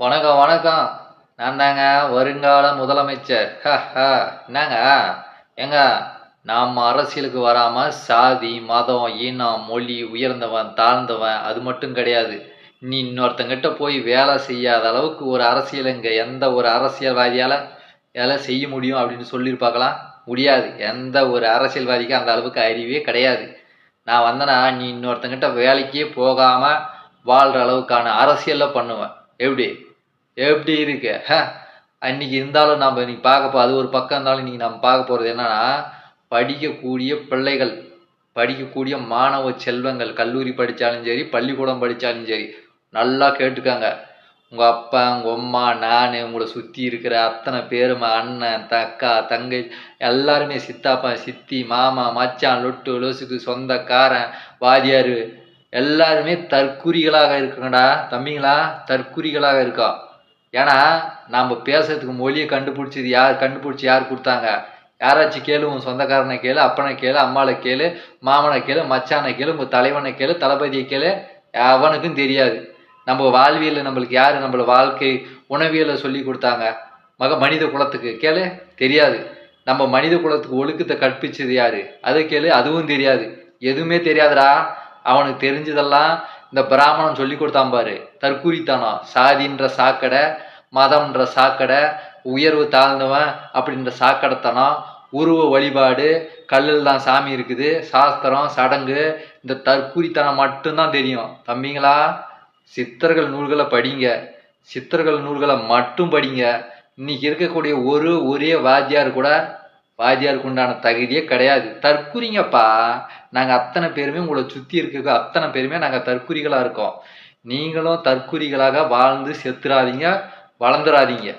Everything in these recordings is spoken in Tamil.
வணக்கம் வணக்கம். நான் தாங்க வருங்கால முதலமைச்சர். ஹ, ஹ. என்னங்க? ஏங்க நாம் அரசியலுக்கு வராம சாதி மதம் இனம் மொழி உயர்ந்தவன் தாழ்ந்தவன் அது மட்டும் கிடையாது. நீ இன்னொருத்தங்கிட்ட போய் வேலை செய்யாத அளவுக்கு ஒரு அரசியல் இங்க எந்த ஒரு அரசியல்வாதியால வேலை செய்ய முடியும் அப்படின்னு சொல்லியிருப்பாக்கலாம் முடியாது. எந்த ஒரு அரசியல்வாதிக்கும் அந்த அளவுக்கு அறிவே கிடையாது. நான் வந்தேன்னா நீ இன்னொருத்தங்கிட்ட வேலைக்கே போகாம வாழ்ற அளவுக்கான அரசியல்ல பண்ணுவேன் எப்படி? எப்படி இருக்கு? ஹ, அன்னைக்கு இருந்தாலும் நம்ம இன்னைக்கு பார்க்க போ அது ஒரு பக்கம் இருந்தாலும் இன்னைக்கு நம்ம பார்க்க போறது என்னன்னா படிக்கக்கூடிய பிள்ளைகள் படிக்கக்கூடிய மாணவ செல்வங்கள் கல்லூரி படித்தாலும் சரி பள்ளிக்கூடம் படித்தாலும் சரி நல்லா கேட்டுக்காங்க. உங்கள் அப்பா உங்கள் அம்மா நான் உங்களை சுற்றி இருக்கிற அத்தனை பேரும் அண்ணன் தக்கா தங்கை எல்லாருமே சித்தாப்பா சித்தி மாமா மச்சான் லொட்டு லொசுக்கு சொந்தக்காரன் வாதியார் எல்லாருமே தற்குறிகளாக இருக்குங்கடா. தம்பிங்களா தற்குறிகளாக இருக்கா. ஏன்னா நாம் பேசுறதுக்கு மொழியை கண்டுபிடிச்சது யார் கண்டுபிடிச்சி யார் கொடுத்தாங்க? யாராச்சும் கேளு உன் சொந்தக்காரனை கேளு அப்பனை கேளு அம்மாவை கேளு மாமனை கேளு மச்சானை கேளு உங்கள் தலைவனை கேளு தளபதியை கேளு அவனுக்கும் தெரியாது. நம்ம வாழ்வியலில் நம்மளுக்கு யார் நம்மள வாழ்க்கை உணவியலை சொல்லி கொடுத்தாங்க? மக மனித குலத்துக்கு கேளு தெரியாது. நம்ம மனித குலத்துக்கு ஒழுக்கத்தை கற்பிச்சது யாரு? அதை கேளு அதுவும் தெரியாது. எதுவுமே தெரியாதுடா. அவனுக்கு தெரிஞ்சதெல்லாம் இந்த பிராமணன் சொல்லி கொடுத்தான் பாரு. தற்குறித்தனம் சாதின்ற சாக்கடை மதம்ன்ற சாக்கடை உயர்வு தாழ்ந்தவன் அப்படின்ற சாக்கடைத்தனம் உருவ வழிபாடு கல்லில் தான் சாமி இருக்குது சாஸ்திரம் சடங்கு இந்த தற்கூரித்தனம் மட்டும்தான் தெரியும். தம்பிங்களா? சித்தர்கள் நூல்களை படிங்க. சித்தர்கள் நூல்களை மட்டும் படிங்க. இன்னைக்கு இருக்கக்கூடிய ஒரு ஒரே வாத்தியார் கூட வாத்தியாருக்கு உண்டான தகுதியே கிடையாது. தற்குறிங்கப்பா. நாங்கள் அத்தனை பேருமே உங்களை சுற்றி இருக்க அத்தனை பேருமே நாங்கள் தற்குறிகளாக இருக்கோம். நீங்களும் தற்குறிகளாக வாழ்ந்து செத்துறாதீங்க வளர்ந்துடாதீங்க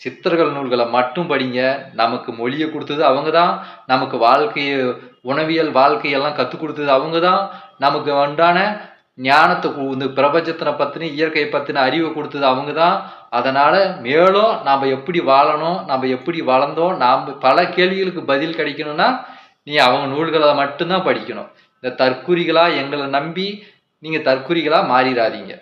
சித்தர்கள் நூல்களை மட்டும் படிங்க. நமக்கு மொழியை கொடுத்தது அவங்க தான். நமக்கு வாழ்க்கையை உணவியல் வாழ்க்கையெல்லாம் கற்றுக் கொடுத்தது அவங்க தான். நமக்கு உண்டான ஞானத்தை இந்த பிரபஞ்சத்தினை பற்றின இயற்கையை பற்றின அறிவை கொடுத்தது அவங்க தான். அதனால் மேலும் நாம் எப்படி வாழணும் நம்ம எப்படி வளர்ந்தோம் நாம் பல கேள்விகளுக்கு பதில் கிடைக்கணும்னா நீ அவங்க நூல்களை மட்டும்தான் படிக்கணும். இந்த தற்குறிகளாக எங்களை நம்பி நீங்கள் தற்குறிகளாக மாறிடாதீங்க.